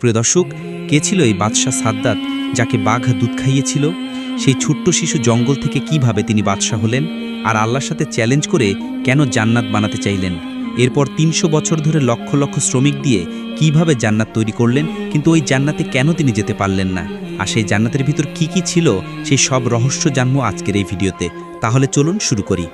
প্রিয় দর্শক, কে ছিল এই বাদশাহ সাদ্দাত যাকে বাঘ দুধ খাইয়েছিল? সেই ছোট্ট শিশু জঙ্গল থেকে কীভাবে তিনি বাদশাহ হলেন? আর আল্লাহর সাথে চ্যালেঞ্জ করে কেন জান্নাত বানাতে চাইলেন? এরপর তিনশো বছর ধরে লক্ষ লক্ষ শ্রমিক দিয়ে কীভাবে জান্নাত তৈরি করলেন? কিন্তু ওই জান্নাতে কেন তিনি যেতে পারলেন না? আর সেই জান্নাতের ভিতর কি কি ছিল? সেই সব রহস্য জানব আজকের এই ভিডিওতে। তাহলে চলুন শুরু করি।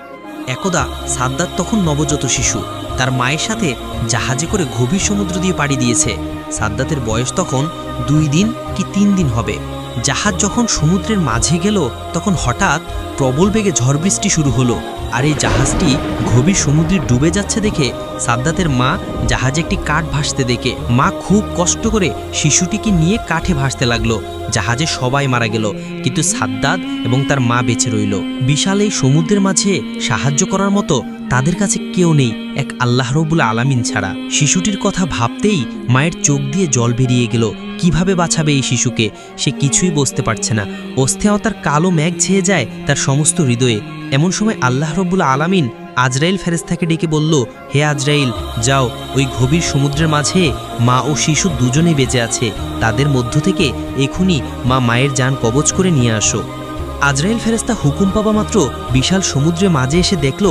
একদা সাদ্দাত তখন নবজাত শিশু। তার মায়ের সাথে জাহাজে করে গভীর সমুদ্র দিয়ে পাড়ি দিয়েছে। সাদ্দাতের বয়স তখন দুই দিন কি তিন দিন হবে। জাহাজ যখন সমুদ্রের মাঝে গেল, তখন হঠাৎ প্রবল বেগে ঝড় বৃষ্টি শুরু হলো আর এই জাহাজটি গভীর সমুদ্রে ডুবে যাচ্ছে দেখে সাদ্দাতের মা জাহাজে একটি কাঠ ভাসতে দেখে। মা খুব কষ্ট করে শিশুটিকে নিয়ে কাঠে ভাসতে লাগল। জাহাজে সবাই মারা গেল, কিন্তু সাদ্দাত এবং তার মা বেঁচে রইল। বিশাল এই সমুদ্রের মাঝে সাহায্য করার মতো তাদের কাছে কেউ নেই, এক আল্লাহ রবুল আলামিন ছাড়া। শিশুটির কথা ভাবতেই মায়ের চোখ দিয়ে জল বেরিয়ে গেল। কীভাবে বাঁচাবে এই শিশুকে? সে কিছুই বুঝতে পারছে না। অস্থিরতার কালো মেঘ ছেয়ে যায় তার সমস্ত হৃদয়ে। এমন সময় আল্লাহ রব্বুল আলামিন আজরাইল ফেরেস্তাকে ডেকে বলল, হে আজরাইল, যাও, ওই গভীর সমুদ্রের মাঝে মা ও শিশু দুজনেই বেঁচে আছে। তাদের মধ্য থেকে এখুনি মা মায়ের যান কবচ করে নিয়ে আসো। আজরাইল ফেরেস্তা হুকুম পাবা মাত্র বিশাল সমুদ্রে মাঝে এসে দেখল,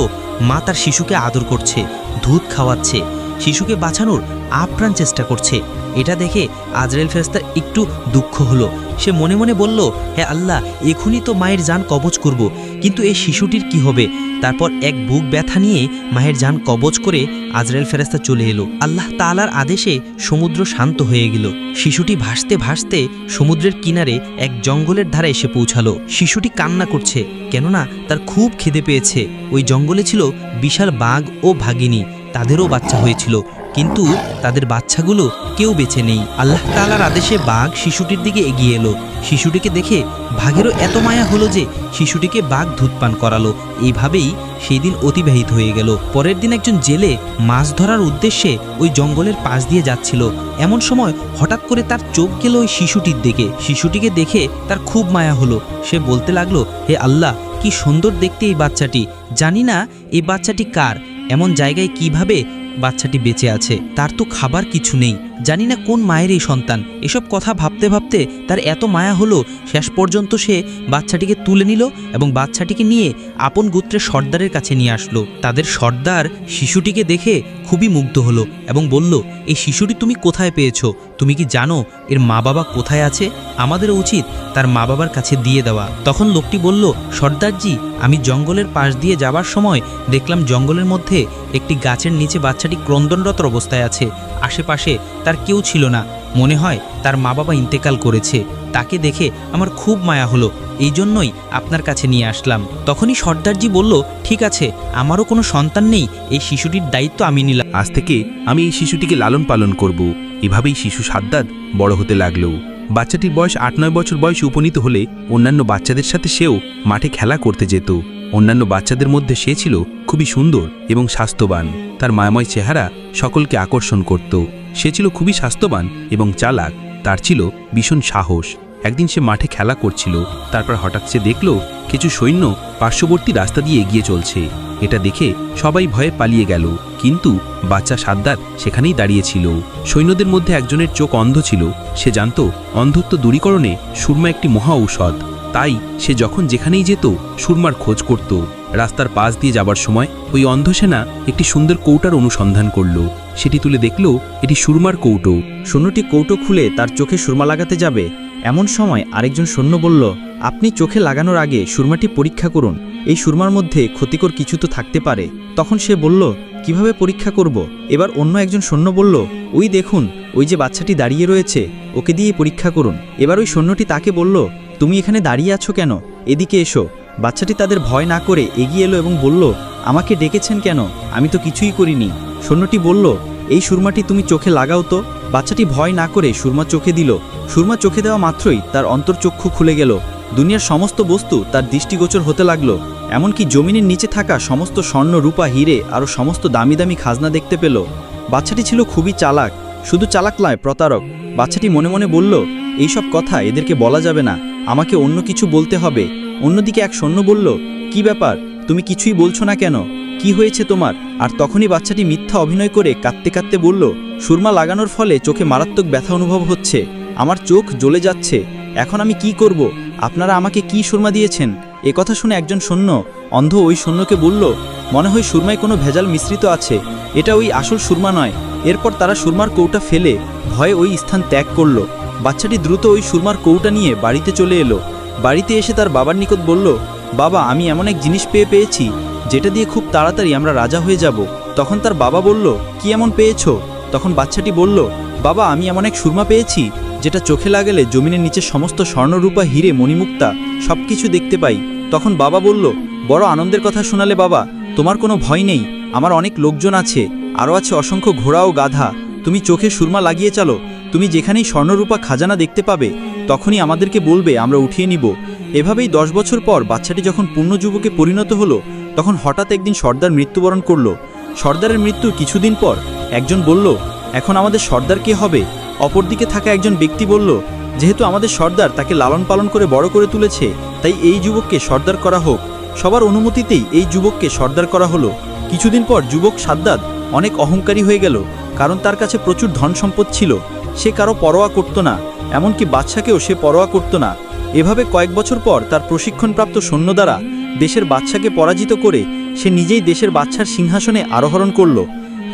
মা তার শিশুকে আদর করছে, দুধ খাওয়াচ্ছে, শিশুকে বাঁচানোর আপ্রাণ চেষ্টা করছে। এটা দেখে আজরাইল ফেরেস্তার একটু দুঃখ হলো। সে মনে মনে বলল, হে আল্লাহ, এখনই তো মায়ের যান কবচ করব, কিন্তু এই শিশুটির কি হবে? তারপর এক বুক ব্যথা নিয়ে মাহের যান কবজ করে আজরাইল ফেরেস্তা চলে এলো। আল্লাহ তালার আদেশে সমুদ্র শান্ত হয়ে গেল। শিশুটি ভাসতে ভাসতে সমুদ্রের কিনারে এক জঙ্গলের ধারে এসে পৌঁছালো। শিশুটি কান্না করছে, কেননা তার খুব খিদে পেয়েছে। ওই জঙ্গলে ছিল বিশাল বাঘ ও ভাগিনী। তাদেরও বাচ্চা হয়েছিল। কিন্তু তাদের বাচ্চাগুলো কেউ বেছে নেই। আল্লাহ তালার আদেশে বাঘ শিশুটির দিকে এগিয়ে এলো। শিশুটিকে দেখে বাঘেরও এত মায়া হলো যে শিশুটিকে বাঘ দুধ পান করালো। এইভাবেই সেই দিন অতিবাহিত হয়ে গেল। পরের দিন একজন জেলে মাছ ধরার উদ্দেশ্যে ওই জঙ্গলের পাশ দিয়ে যাচ্ছিল। এমন সময় হঠাৎ করে তার চোখ গেল ওই শিশুটির দিকে। শিশুটিকে দেখে তার খুব মায়া হলো। সে বলতে লাগল, হে আল্লাহ, কি সুন্দর দেখতে এই বাচ্চাটি। জানি না এই বাচ্চাটি কার। এমন জায়গায় কীভাবে বাচ্চাটি বেঁচে আছে তার তো খাবার কিছু নেই। জানি না কোন মায়ের এই সন্তান। এসব কথা ভাবতে ভাবতে তার এত মায়া হলো, শেষ পর্যন্ত সে বাচ্চাটিকে তুলে নিল এবং বাচ্চাটিকে নিয়ে আপন গোত্রের সর্দারের কাছে নিয়ে আসলো। তাদের সর্দার শিশুটিকে দেখে খুবই মুগ্ধ হলো এবং বলল, এই শিশুটি তুমি কোথায় পেয়েছ? তুমি কি জানো এর মা বাবা কোথায় আছে? আমাদের উচিত তার মা বাবার কাছে দিয়ে দেওয়া। তখন লোকটি বলল, সর্দারজি, আমি জঙ্গলের পাশ দিয়ে যাবার সময় দেখলাম জঙ্গলের মধ্যে একটি গাছের নিচে বাচ্চাটি ক্রন্দনরত অবস্থায় আছে। আশেপাশে তার কেউ ছিল না। মনে হয় তার মা বাবা ইন্তেকাল করেছে। তাকে দেখে আমার খুব মায়া হলো। এই জন্যই আপনার কাছে নিয়ে আসলাম। তখনই সর্দারজি বলল, ঠিক আছে, আমারও কোনো সন্তান নেই। এই শিশুটির দায়িত্ব আমি নিলাম। আজ থেকে আমি এই শিশুটিকে লালন পালন করব। এভাবেই শিশু সাদ্দাত বড় হতে লাগল। বাচ্চাটির বয়স আট নয় বছর বয়সে উপনীত হলে অন্যান্য বাচ্চাদের সাথে সেও মাঠে খেলা করতে যেত। অন্যান্য বাচ্চাদের মধ্যে সে ছিল খুবই সুন্দর এবং স্বাস্থ্যবান। তার মায়াময় চেহারা সকলকে আকর্ষণ করত। সে ছিল খুবই স্বাস্থ্যবান এবং চালাক, তার ছিল ভীষণ সাহস। একদিন সে মাঠে খেলা করছিল, তারপর হঠাৎ সে দেখল কিছু সৈন্য পার্শ্ববর্তী রাস্তা দিয়ে এগিয়ে চলছে। এটা দেখে সবাই ভয়ে পালিয়ে গেল, কিন্তু বাচ্চা সাদ্দাত সেখানেই দাঁড়িয়েছিল। সৈন্যদের মধ্যে একজনের চোখ অন্ধ ছিল, সে জানত অন্ধত্ব দূরীকরণে সুরমা একটি মহা ঔষধ। তাই সে যখন যেখানেই যেত, সুরমার খোঁজ করত। রাস্তার পাশ দিয়ে যাবার সময় ওই অন্ধ সেনা একটি সুন্দর কৌটার অনুসন্ধান করল। সেটি তুলে দেখল এটি সুরমার কৌটো। সৈন্যটি কৌটো খুলে তার চোখে সুরমা লাগাতে যাবে। এমন সময় আরেকজন সৈন্য বলল, আপনি চোখে লাগানোর আগে সুরমাটি পরীক্ষা করুন। এই সুরমার মধ্যে ক্ষতিকর কিছু তো থাকতে পারে। তখন সে বলল, কীভাবে পরীক্ষা করব? এবার অন্য একজন সৈন্য বলল, ওই দেখুন, ওই যে বাচ্চাটি দাঁড়িয়ে রয়েছে, ওকে দিয়ে পরীক্ষা করুন। এবার ওই সৈন্যটি তাকে বলল তুমি এখানে দাঁড়িয়ে আছো কেন? এদিকে এসো। বাচ্চাটি তাদের ভয় না করে এগিয়ে এলো এবং বলল, আমাকে ডেকেছেন কেন? আমি তো কিছুই করিনি। সৈন্যটি বলল, এই সুরমাটি তুমি চোখে লাগাও তো। বাচ্চাটি ভয় না করে সুরমা চোখে দিল। সুরমা চোখে দেওয়া মাত্রই তার অন্তর্চক্ষু খুলে গেল। দুনিয়ার সমস্ত বস্তু তার দৃষ্টিগোচর হতে লাগল। এমনকি জমিনের নিচে থাকা সমস্ত স্বর্ণ, রূপা, হিরে আরও সমস্ত দামি দামি খাজনা দেখতে পেল। বাচ্চাটি ছিল খুবই চালাক, শুধু চালাক নয়, প্রতারক। বাচ্চাটি মনে মনে বলল, এইসব কথা এদেরকে বলা যাবে না। আমাকে অন্য কিছু বলতে হবে। অন্যদিকে এক সৈন্য বলল, কি ব্যাপার? তুমি কিছুই বলছো না কেন? কি হয়েছে তোমার? আর তখনই বাচ্চাটি মিথ্যা অভিনয় করে কাঁদতে কাঁদতে বলল, সুরমা লাগানোর ফলে চোখে মারাত্মক ব্যথা অনুভব হচ্ছে। আমার চোখ জ্বলে যাচ্ছে। এখন আমি কি করব? আপনারা আমাকে কি সুরমা দিয়েছেন? এ কথা শুনে একজন সৈন্য অন্ধ ওই সৈন্যকে বলল, মনে হয় সুরমায় কোনো ভেজাল মিশ্রিত আছে। এটা ওই আসল সুরমা নয়। এরপর তারা সুরমার কৌটা ফেলে ভয়ে ওই স্থান ত্যাগ করল। বাচ্চাটি দ্রুত ওই সুরমার কৌটা নিয়ে বাড়িতে চলে এলো। বাড়িতে এসে তার বাবার নিকট বলল, বাবা, আমি এমন এক জিনিস পেয়ে পেয়েছি, যেটা দিয়ে খুব তাড়াতাড়ি আমরা রাজা হয়ে যাব। তখন তার বাবা বলল, কি এমন পেয়েছ? তখন বাচ্চাটি বলল, বাবা, আমি এমন এক সুরমা পেয়েছি, যেটা চোখে লাগালে জমিনের নিচে সমস্ত স্বর্ণরূপা, হিরে, মণিমুক্তা সব কিছু দেখতে পাই। তখন বাবা বলল, বড় আনন্দের কথা শোনালে বাবা, তোমার কোনো ভয় নেই, আমার অনেক লোকজন আছে, আরও আছে অসংখ্য ঘোড়া ও গাধা। তুমি চোখে সুরমা লাগিয়ে চালো তুমি যেখানেই স্বর্ণরূপা খাজানা দেখতে পাবে, তখনই আমাদেরকে বলবে, আমরা উঠিয়ে নিব। এভাবেই দশ বছর পর বাচ্চাটি যখন পূর্ণ যুবকে পরিণত হলো, তখন হঠাৎ একদিন সর্দার মৃত্যুবরণ করল। সর্দারের মৃত্যুর কিছুদিন পর একজন বলল, এখন আমাদের সর্দার কে হবে? অপরদিকে থাকা একজন ব্যক্তি বলল, যেহেতু আমাদের সর্দার তাকে লালন পালন করে বড় করে তুলেছে, তাই এই যুবককে সর্দার করা হোক। সবার অনুমতিতেই এই যুবককে সর্দার করা হলো। কিছুদিন পর যুবক সাদ্দাদ অনেক অহংকারী হয়ে গেল। কারণ তার কাছে প্রচুর ধন সম্পদ ছিল। সে কারও পরোয়া করত না, এমনকি বাদশাকেও সে পরোয়া করত না। এভাবে কয়েক বছর পর তার প্রশিক্ষণপ্রাপ্ত সৈন্য দ্বারা দেশের বাদশাকে পরাজিত করে সে নিজেই দেশের বাদশার সিংহাসনে আরোহরণ করল।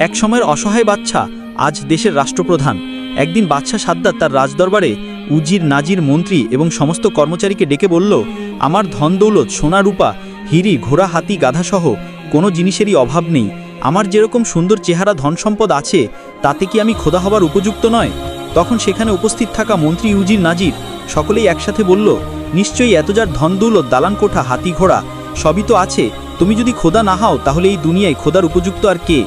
এক সময়ের অসহায় বাদশা আজ দেশের রাষ্ট্রপ্রধান। একদিন বাদশা সাদ্দাত তার রাজদরবারে উজির নাজির মন্ত্রী এবং সমস্ত কর্মচারীকে ডেকে বলল, আমার ধন দৌলত, সোনা রূপা, হিরি, ঘোড়া, হাতি, গাধাসহ কোনো জিনিসেরই অভাব নেই। আমার যেরকম সুন্দর চেহারা ধন সম্পদ আছে, তাতে কি আমি খোদা হবার উপযুক্ত নয়? তখন সেখানে উপস্থিত থাকা মন্ত্রী ইউজির নাজির সকলেই একসাথে বলল, নিশ্চয়ই এত যার ধন দৌলত দালান কোঠা, হাতি ঘোড়া, সবই তো আছে। তুমি যদি খোদা না হও, তাহলে এই দুনিয়ায় খোদার উপযুক্ত আর কে?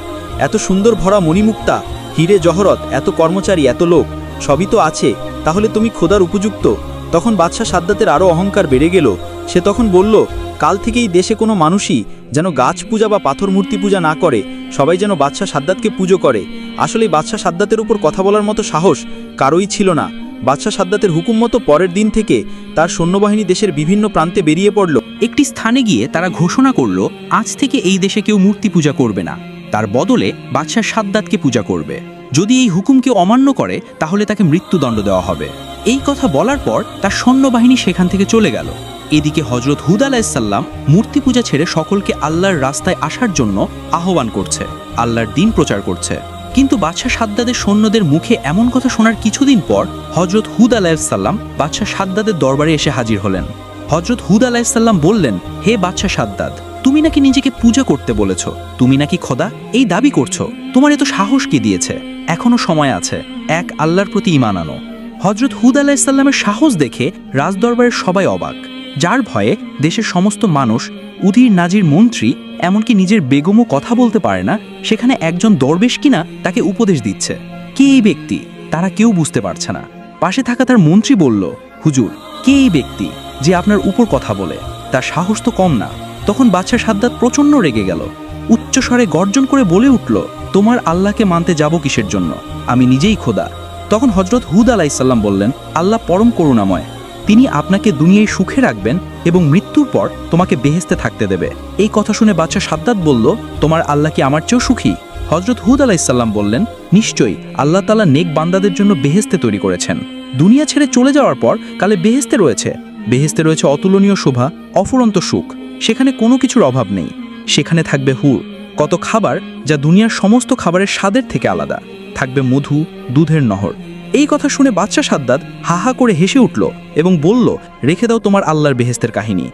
এত সুন্দর ভরা মণিমুক্তা, হিরে জহরত, এত কর্মচারী, এত লোক, সবই তো আছে। তাহলে তুমি খোদার উপযুক্ত? তখন বাদশাহ সাদ্দাতের আরও অহংকার বেড়ে গেল। সে তখন বলল, কাল থেকেই দেশে কোনো মানুষই যেন গাছ পূজা বা পাথর মূর্তি পূজা না করে, সবাই যেন বাদশাহ সাদ্দাতকে পুজো করে। আসলে বাদশাহ সাদ্দাতের উপর কথা বলার মতো সাহস কারোই ছিল না। বাদশাহ সাদ্দাতের হুকুম মতো পরের দিন থেকে তার সৈন্যবাহিনী দেশের বিভিন্ন প্রান্তে বেরিয়ে পড়ল। একটি স্থানে গিয়ে তারা ঘোষণা করল, আজ থেকে এই দেশে কেউ মূর্তি পূজা করবে না। তার বদলে বাদশাহ সাদ্দাতকে পূজা করবে। যদি এই হুকুমকে অমান্য করে, তাহলে তাকে মৃত্যুদণ্ড দেওয়া হবে। এই কথা বলার পর তার সৈন্যবাহিনী সেখান থেকে চলে গেল। এদিকে হজরত হুদ আলাইসাল্লাম মূর্তি পূজা ছেড়ে সকলকে আল্লাহর রাস্তায় আসার জন্য আহ্বান করছে, আল্লাহর দিন প্রচার করছে। কিন্তু বাদশাহ সাদ্দাদের সৈন্যদের মুখে এমন কথা শোনার কিছুদিন পর হজরত হুদ আলাইসাল্লাম বাদশাহ সাদ্দাদের দরবারে এসে হাজির হলেন। হজরত হুদ আলাইসাল্লাম বললেন, হে বাদশাহ সাদ্দাদ, তুমি নাকি নিজেকে পূজা করতে বলেছ? তুমি নাকি খোদা এই দাবি করছ? তোমার এত সাহস কি দিয়েছে? এখনও সময় আছে। এক, আল্লাহর প্রতি ইমান আনো। হজরত হুদ আলাইসাল্লামের সাহস দেখে রাজদরবারের সবাই অবাক। যার ভয়ে দেশের সমস্ত মানুষ উধির নাজির মন্ত্রী, এমনকি নিজের বেগমও কথা বলতে পারে না, সেখানে একজন দরবেশ কিনা তাকে উপদেশ দিচ্ছে। কে এই ব্যক্তি? তারা কেউ বুঝতে পারছে না। পাশে থাকা তার মন্ত্রী বলল, হুজুর, কে এই ব্যক্তি যে আপনার উপর কথা বলে? তার সাহস তো কম না। তখন বাদশাহ সাদ্দাত প্রচণ্ড রেগে গেল। উচ্চস্বরে গর্জন করে বলে উঠল, তোমার আল্লাহকে মানতে যাব কিসের জন্য? আমি নিজেই খোদা। তখন হজরত হুদ আলাইসাল্লাম বললেন, আল্লাহ পরম করুণাময়। তিনি আপনাকে দুনিয়ায় সুখে রাখবেন এবং মৃত্যুর পর তোমাকে বেহেস্তে থাকতে দেবে। এই কথা শুনে বাচ্চা সাদ্দাত বলল, তোমার আল্লাহ কি আমার চেয়েও সুখী? হজরত হুদ আলাইসাল্লাম বললেন, নিশ্চয়ই, আল্লাহ তালা নেক বান্দাদের জন্য বেহেস্তে তৈরি করেছেন। দুনিয়া ছেড়ে চলে যাওয়ার পর কালে বেহেস্তে রয়েছে। বেহেস্তে রয়েছে অতুলনীয় শোভা, অফুরন্ত সুখ। সেখানে কোনো কিছুর অভাব নেই। সেখানে থাকবে হুর। কত খাবার যা দুনিয়ার সমস্ত খাবারের স্বাদের থেকে আলাদা। থাকবে মধু, দুধের নহর। এই কথা শুনে বাচ্চা সাদ্দাদ হা হা করে হেসে উঠল এবং বলল, রেখে দাও তোমার আল্লাহর বেহেস্তের কাহিনী।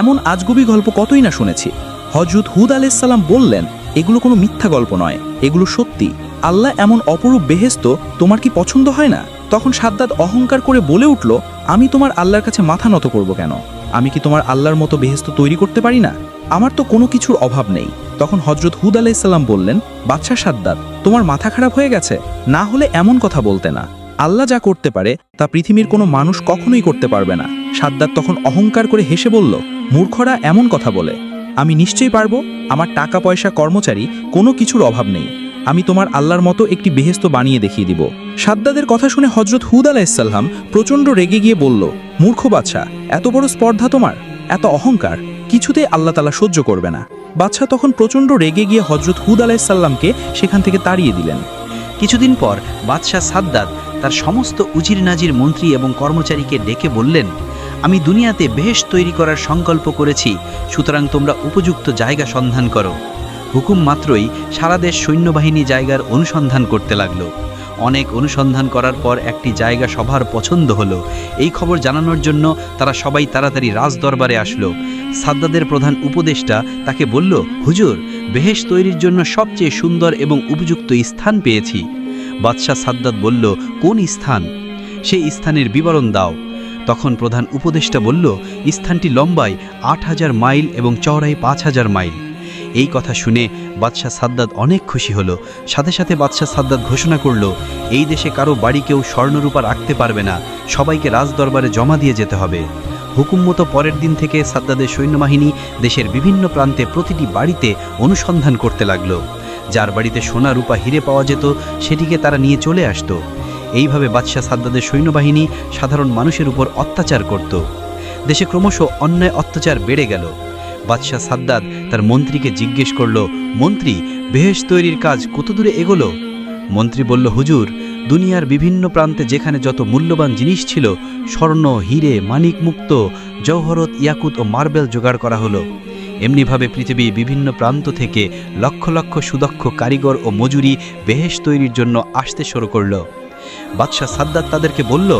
এমন আজগুবি গল্প কতই না শুনেছি। হজরত হুদ আলাইসাল্লাম বললেন, এগুলো কোনো মিথ্যা গল্প নয়, এগুলো সত্যি। আল্লাহ এমন অপরূপ বেহেস্ত তোমার কি পছন্দ হয় না? তখন সাদ্দাদ অহংকার করে বলে উঠল, আমি তোমার আল্লাহর কাছে মাথা নত করব কেন? আমি কি তোমার আল্লাহর মতো বেহেস্ত তৈরি করতে পারি না? আমার তো কোনো কিছুর অভাব নেই। তখন হজরত হুদ আলাইসাল্লাম বললেন বাদশাহ সাদ্দাত, তোমার মাথা খারাপ হয়ে গেছে। না হলে এমন কথা বলতে না। আল্লাহ যা করতে পারে, তা পৃথিবীর কোনো মানুষ কখনোই করতে পারবে না। সাদ্দাত তখন অহংকার করে হেসে বলল, মূর্খরা এমন কথা বলে। আমি নিশ্চয়ই পারব, আমার টাকা পয়সা কর্মচারী, কোনো কিছুর অভাব নেই। আমি তোমার আল্লাহর মতো একটি বেহেস্ত বানিয়ে দেখিয়ে দিব। সাদ্দাদের কথা শুনে হজরত হুদ আলাইসাল্লাম প্রচণ্ড রেগে গিয়ে বলল, মূর্খ বাচ্চা, এত বড় স্পর্ধা তোমার, এত অহংকার, কিছুতেই আল্লাহ তালা সহ্য করবে না। বাদশাহ তখন প্রচণ্ড রেগে গিয়ে হজরত হুদ আলাইসাল্লামকে সেখান থেকে তাড়িয়ে দিলেন। কিছুদিন পর বাদশাহ সাদ্দাত তার সমস্ত উজির নাজির মন্ত্রী এবং কর্মচারীকে ডেকে বললেন, আমি দুনিয়াতে বেশ তৈরি করার সংকল্প করেছি, সুতরাং তোমরা উপযুক্ত জায়গা সন্ধান করো। হুকুম মাত্রই সারা দেশ সৈন্যবাহিনী জায়গার অনুসন্ধান করতে লাগল। অনেক অনুসন্ধান করার পর একটি জায়গা সবার পছন্দ হলো। এই খবর জানানোর জন্য তারা সবাই তাড়াতাড়ি রাজদরবারে আসলো। সাদ্দাদের প্রধান উপদেষ্টা তাকে বলল, হুজুর বেহেশ তৈরির জন্য সবচেয়ে সুন্দর এবং উপযুক্ত স্থান পেয়েছি। বাদশাহ সাদ্দাত বলল, কোন স্থান? সেই স্থানের বিবরণ দাও। তখন প্রধান উপদেষ্টা বলল, স্থানটি লম্বায় আট হাজার মাইল এবং চওড়ায় পাঁচ হাজার মাইল। এই কথা শুনে বাদশাহ সাদ্দাত অনেক খুশি হলো। সাথে সাথে বাদশাহ সাদ্দাত ঘোষণা করল, এই দেশে কারও বাড়ি কেউ স্বর্ণরূপা রাখতে পারবে না। সবাইকে রাজদরবারে জমা দিয়ে যেতে হবে। হুকুম মতো পরের দিন থেকে সাদ্দাদের সৈন্যবাহিনী দেশের বিভিন্ন প্রান্তে প্রতিটি বাড়িতে অনুসন্ধান করতে লাগল। যার বাড়িতে সোনা, রূপা, হিরে পাওয়া যেত, সেটিকে তারা নিয়ে চলে আসতো। এইভাবে বাদশাহ সাদ্দাদের সৈন্যবাহিনী সাধারণ মানুষের উপর অত্যাচার করত। দেশে ক্রমশ অন্যায় অত্যাচার বেড়ে গেল। বাদশাহ সাদ্দাদ তার মন্ত্রীকে জিজ্ঞেস করল, মন্ত্রী, বেহেশ তৈরির কাজ কত দূরে এগোলো? মন্ত্রী বলল, হুজুর দুনিয়ার বিভিন্ন প্রান্তে যেখানে যত মূল্যবান জিনিস ছিল, স্বর্ণ, হিরে, মানিক মুক্ত জৌহরত ইয়াকুত ও মার্বেল জোগাড় করা হলো। এমনিভাবে পৃথিবীর বিভিন্ন প্রান্ত থেকে লক্ষ লক্ষ সুদক্ষ কারিগর ও মজুরি বেহেশ তৈরির জন্য আসতে শুরু করল। বাদশাহ সাদ্দাত তাদেরকে বলল,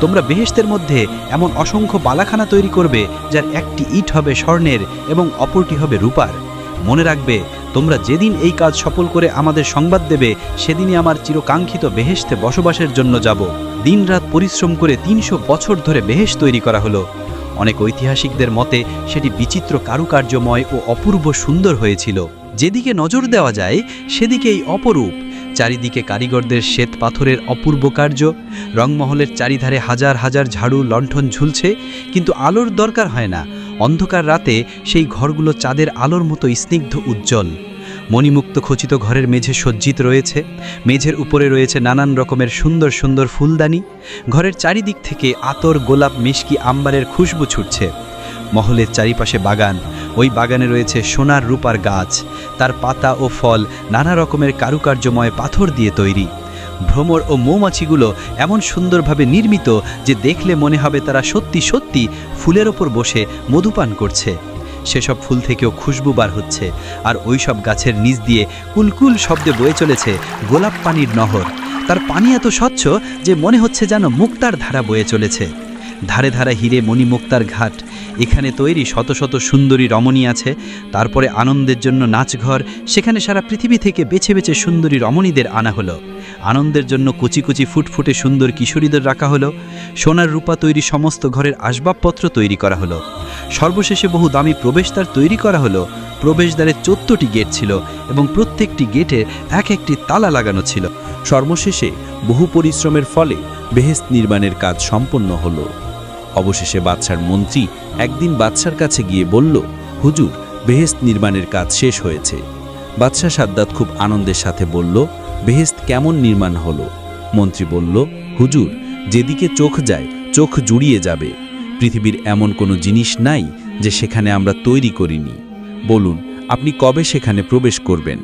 তোমরা বেহেশতের মধ্যে এমন অসংখ্য বালাখানা তৈরি করবে, যার একটি ইট হবে স্বর্ণের এবং অপরটি হবে রূপার। মনে রাখবে, তোমরা যেদিন এই কাজ সফল করে আমাদের সংবাদ দেবে, সেদিনই আমার চিরকাঙ্ক্ষিত বেহেশতে বসবাসের জন্য যাব। দিনরাত পরিশ্রম করে তিনশো বছর ধরে বেহেশ তৈরি করা হলো। অনেক ঐতিহাসিকদের মতে, সেটি বিচিত্র কারুকার্যময় ও অপূর্ব সুন্দর হয়েছিল। যেদিকে নজর দেওয়া যায়, সেদিকেই অপরূপ। চারিদিকে কারিগরদের শ্বেত পাথরের অপূর্ব কার্য। রংমহলের চারিধারে হাজার হাজার ঝাড়ু, লণ্ঠন ঝুলছে, কিন্তু আলোর দরকার হয় না। অন্ধকার রাতে সেই ঘরগুলো চাঁদের আলোর মতো স্নিগ্ধ উজ্জ্বল। মণিমুক্ত খচিত ঘরের মেঝে সজ্জিত রয়েছে, মেঝের উপরে রয়েছে নানান রকমের সুন্দর সুন্দর ফুলদানি, ঘরের চারিদিক থেকে আতর, গোলাপ মিষ্কি আম্বারের খুশবু ছুটছে। মহলের চারিপাশে বাগান, ওই বাগানে রয়েছে সোনার রূপার গাছ, তার পাতা ও ফল নানা রকমের কারুকার্যময় পাথর দিয়ে তৈরি। ভ্রমর ও মৌমাছিগুলো এমন সুন্দরভাবে নির্মিত যে দেখলে মনে হবে তারা সত্যি সত্যি ফুলের ওপর বসে মধুপান করছে। সেসব ফুল থেকেও খুশবু বার হচ্ছে আর ওই সব গাছের নিচ দিয়ে কুলকুল শব্দে বয়ে চলেছে গোলাপ পানির নহর। তার পানি এত স্বচ্ছ যে মনে হচ্ছে যেন মুক্তার ধারা বয়ে চলেছে। ধারে ধারে হিরে মণিমুক্তার ঘাট। এখানে তৈরি শত শত সুন্দরী রমণী আছে। তারপরে আনন্দের জন্য নাচঘর। সেখানে সারা পৃথিবী থেকে বেছে বেছে সুন্দরী রমণীদের আনা হলো। আনন্দের জন্য কুচি কুচি ফুটফুটে সুন্দর কিশোরীদের রাখা হলো, সোনার রূপা তৈরি সমস্ত ঘরের আসবাবপত্র তৈরি করা হলো। সর্বশেষে বহু দামি প্রবেশদ্বার তৈরি করা হলো, প্রবেশদ্বারে চোদ্দটি গেট ছিল এবং প্রত্যেকটি গেটে এক একটি তালা লাগানো ছিল। সর্বশেষে বহু পরিশ্রমের ফলে বেহেস্ত নির্মাণের কাজ সম্পন্ন হলো। অবশেষে বাদশার মন্ত্রী একদিন বাদশার কাছে গিয়ে বলল, হুজুর বেহেস্ত নির্মাণের কাজ শেষ হয়েছে। বাদশাহ সাদ্দাত খুব আনন্দের সাথে বলল বেহেস্ত কেমন নির্মাণ হলো? মন্ত্রী বলল, হুজুর, যেদিকে চোখ যায়, চোখ জুড়িয়ে যাবে। পৃথিবীর এমন কোনো জিনিস নাই যে সেখানে আমরা তৈরি করিনি। বলুন, আপনি কবে সেখানে প্রবেশ করবেন?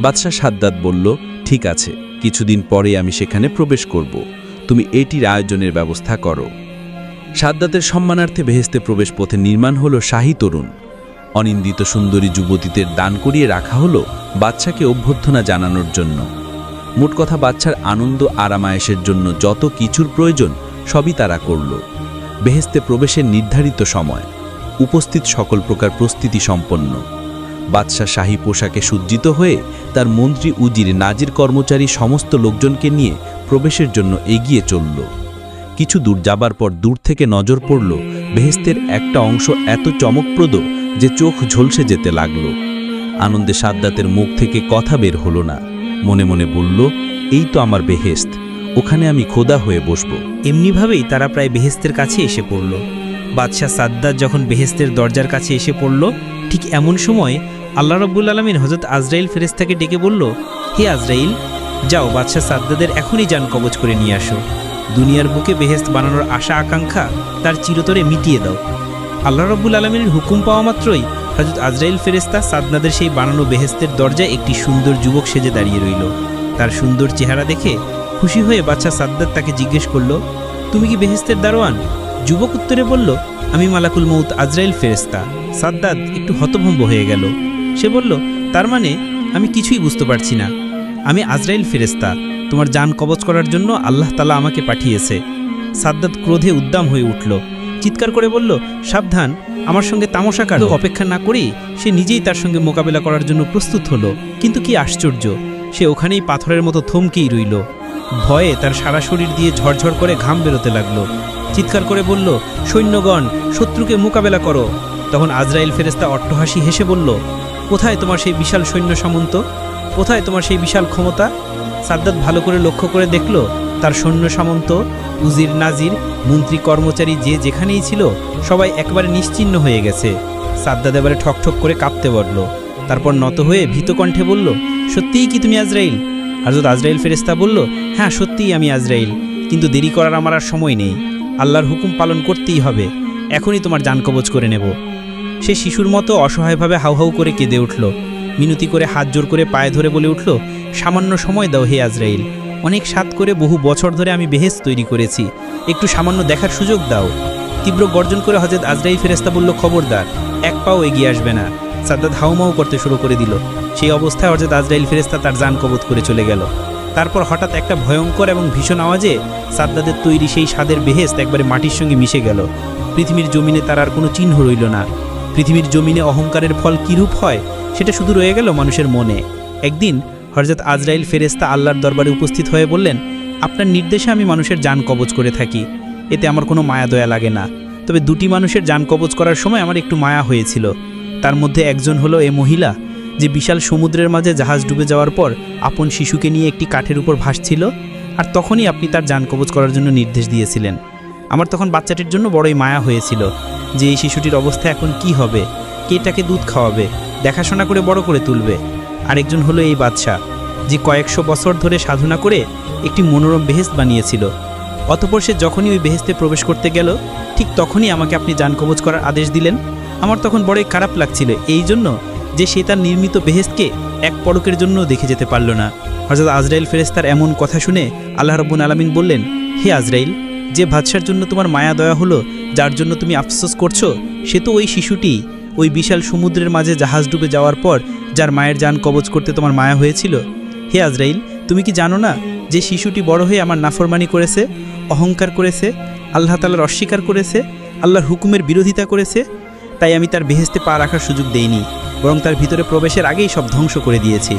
বাদশাহ সাদ্দাত বলল, ঠিক আছে, কিছুদিন পরে আমি সেখানে প্রবেশ করব। তুমি এটির আয়োজনের ব্যবস্থা করো। সাদ্দাতের সম্মানার্থে বেহেস্তে প্রবেশ পথে নির্মাণ হলো শাহী তরুণ। অনিন্দিত সুন্দরী যুবতীদের দান করিয়ে রাখা হলো বাচ্চাকে অভ্যর্থনা জানানোর জন্য। মোট কথা বাচ্চার আনন্দ আরামায়েশের জন্য যত কিছুর প্রয়োজন সবই তারা করল। বেহেস্তে প্রবেশের নির্ধারিত সময়। উপস্থিত সকল প্রকার প্রস্তুতি সম্পন্ন। বাদশাহ শাহী পোশাকে সজ্জিত হয়ে তার মন্ত্রী উজির নাজির কর্মচারী সমস্ত লোকজনকে নিয়ে প্রবেশের জন্য এগিয়ে চলল। কিছু দূর যাবার পর দূর থেকে নজর পড়ল বেহেস্তের একটা অংশ এত চমকপ্রদ যে চোখ ঝলসে যেতে লাগল। আনন্দে সাদ্দাতের মুখ থেকে কথা বের হলো না। মনে মনে বলল, এই তো আমার বেহেস্ত ওখানে আমি খোদা হয়ে বসবো। এমনিভাবেই তারা প্রায় বেহেস্তের কাছে এসে পড়ল। বাদশাহ সাদ্দাত যখন বেহেস্তের দরজার কাছে এসে পড়ল, ঠিক এমন সময় আল্লাহ রব্বুল আলমিন হজরত আজরাইল ফেরেস্তাকে ডেকে বলল, হে আজরাইল, যাও, বাদশাহ সাদ্দাদের এখনই যান কবজ করে নিয়ে আসো। দুনিয়ার বুকে বেহেস্ত বানানোর আশা আকাঙ্ক্ষা তার চিরতরে মিটিয়ে দাও। আল্লাহ রব্বুল আলমিনের হুকুম পাওয়া মাত্রই হজরত আজরাইল ফেরেস্তা সাদনাদের সেই বানানো বেহেস্তের দরজায় একটি সুন্দর যুবক সেজে দাঁড়িয়ে রইল। তার সুন্দর চেহারা দেখে খুশি হয়ে বাচ্চা সাদ্দাত তাকে জিজ্ঞেস করল, তুমি কি বেহেস্তের দারোয়ান? যুবক উত্তরে বলল, আমি মালাকুল মৌত আজরাইল ফেরেস্তা সাদ্দাদ একটু হতভম্ব হয়ে গেল। সে বলল, তার মানে আমি কিছুই বুঝতে পারছি না। আমি আজরাইল ফেরেস্তা তোমার যান কবচ করার জন্য আল্লাহ তালা আমাকে পাঠিয়েছে। সাদ্দাত ক্রোধে উদ্দাম হয়ে উঠল। চিৎকার করে বলল, সাবধান, আমার সঙ্গে তামাশা কার অপেক্ষা না করেই সে নিজেই তার সঙ্গে মোকাবেলা করার জন্য প্রস্তুত হলো। কিন্তু কি আশ্চর্য, সে ওখানেই পাথরের মতো থমকেই রইল। ভয়ে তার সারা শরীর দিয়ে ঝরঝর করে ঘাম বেরোতে লাগল। চিৎকার করে বলল, সৈন্যগণ, শত্রুকে মোকাবেলা করো। তখন আজরাইল ফেরেস্তা অট্টহাসি হেসে বলল, কোথায় তোমার সেই বিশাল সৈন্য সামন্ত? কোথায় তোমার সেই বিশাল ক্ষমতা? সাদ্দাত ভালো করে লক্ষ্য করে দেখল তার সৈন্য সামন্ত, উজির নাজির, মন্ত্রী কর্মচারী যে যেখানেই ছিল, সবাই একবারে নিশ্চিহ্ন হয়ে গেছে। সাদ্দাদ এবারে ঠকঠক করে কাঁপতে বলল তারপর নত হয়ে ভীত কণ্ঠে বলল, সত্যিই কি তুমি আজরাইল? হজরত আজরাইল ফেরেস্তা বলল হ্যাঁ সত্যিই আমি আজরাইল। কিন্তু দেরি করার আমার আর সময় নেই। আল্লাহর হুকুম পালন করতেই হবে। এখনই তোমার যান কবচ করে নেব। সে শিশুর মতো অসহায়ভাবে হাউহাউ করে কেঁদে উঠল। মিনতি করে হাত জোর করে পায়ে ধরে বলে উঠল, সামান্য সময় দাও হে আজরাইল। অনেক সাত করে বহু বছর ধরে আমি বেহেস তৈরি করেছি। একটু সামান্য দেখার সুযোগ দাও। তীব্র গর্জন করে হজরত আজরাইল ফেরেস্তা বলল, খবরদার, এক পাও এগিয়ে আসবে না। সাদ্দাত হাউমাউ করতে শুরু করে দিল। সেই অবস্থায় হজরত আজরাইল ফেরেস্তা তার যান কবত করে চলে গেল। তারপর হঠাৎ একটা ভয়ঙ্কর এবং ভীষণ আওয়াজে সাদ্দাদের তৈরি সেই স্বাদের বেহেস্ত একবারে মাটির সঙ্গে মিশে গেল। পৃথিবীর জমিনে তার আর কোনো চিহ্ন রইল না। পৃথিবীর জমিনে অহংকারের ফল কীরূপ হয়, সেটা শুধু রয়ে গেল মানুষের মনে। একদিন হরজত আজরাইল ফেরেস্তা আল্লাহর দরবারে উপস্থিত হয়ে বললেন, আপনার নির্দেশে আমি মানুষের যান কবজ করে থাকি। এতে আমার কোনো মায়া দয়া লাগে না। তবে দুটি মানুষের যান কবজ করার সময় আমার একটু মায়া হয়েছিল। তার মধ্যে একজন হলো এ মহিলা, যে বিশাল সমুদ্রের মাঝে জাহাজ ডুবে যাওয়ার পর আপন শিশুকে নিয়ে একটি কাঠের উপর ভাসছিল, আর তখনই আপনি তার যান কবজ করার জন্য নির্দেশ দিয়েছিলেন। আমার তখন বাচ্চাটির জন্য বড়ই মায়া হয়েছিল, যে এই শিশুটির অবস্থা এখন কি হবে? কে তাকে দুধ খাওয়াবে? দেখাশোনা করে বড় করে তুলবে। আরেকজন হলো এই বাদশাহ, যে কয়েকশো বছর ধরে সাধনা করে একটি মনোরম বেহেস্ত বানিয়েছিল। অতপর সে যখনই ওই বেহেস্তে প্রবেশ করতে গেল, ঠিক তখনই আমাকে আপনি যান কবজ করার আদেশ দিলেন। আমার তখন বড়ই খারাপ লাগছিল, এই জন্য যে সে তার নির্মিত বেহেস্তকে এক পড়কের জন্য দেখে যেতে পারল না। হজরত আজরাইল ফেরেস্তার এমন কথা শুনে আল্লাহ রব্বুল আলমিন বললেন, হে আজরাইল, যে বাদশার জন্য তোমার মায়া দয়া হলো, যার জন্য তুমি আফসোস করছ, সে তো ওই শিশুটি, ওই বিশাল সমুদ্রের মাঝে জাহাজ ডুবে যাওয়ার পর যার মায়ের যান কবজ করতে তোমার মায়া হয়েছিল? হে আজরাইল, তুমি কি জানো না যে শিশুটি বড় হয়ে আমার নাফরমানি করেছে, অহংকার করেছে, আল্লাহ তালার অস্বীকার করেছে, আল্লাহর হুকুমের বিরোধিতা করেছে? তাই আমি তার বেহেস্তে পা রাখার সুযোগ দেইনি, বরং তার ভিতরে প্রবেশের আগেই সব ধ্বংস করে দিয়েছি।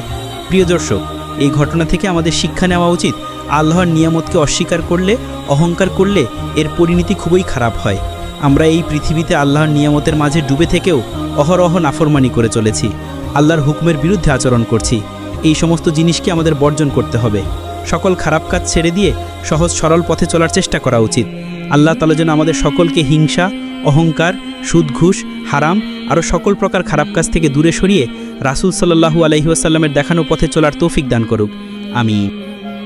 প্রিয় দর্শক, এই ঘটনা থেকে আমাদের শিক্ষা নেওয়া উচিত, আল্লাহর নিয়ামতকে অস্বীকার করলে, অহংকার করলে এর পরিণতি খুবই খারাপ হয়। আমরা এই পৃথিবীতে আল্লাহর নিয়ামতের মাঝে ডুবে থেকেও অহরহ নাফরমানি করে চলেছি। আল্লাহর হুকুমের বিরুদ্ধে আচরণ করছি। এই সমস্ত জিনিসকে আমাদের বর্জন করতে হবে। সকল খারাপ কাজ ছেড়ে দিয়ে সহজ সরল পথে চলার চেষ্টা করা উচিত। আল্লাহ তালা যেন আমাদের সকলকে হিংসা, অহংকার সুদ ঘুষ হারাম আরও সকল প্রকার খারাপ কাজ থেকে দূরে সরিয়ে রাসুল সাল্লাহু আলহিউসাল্লামের দেখানো পথে চলার তৌফিক দান করুক। আমি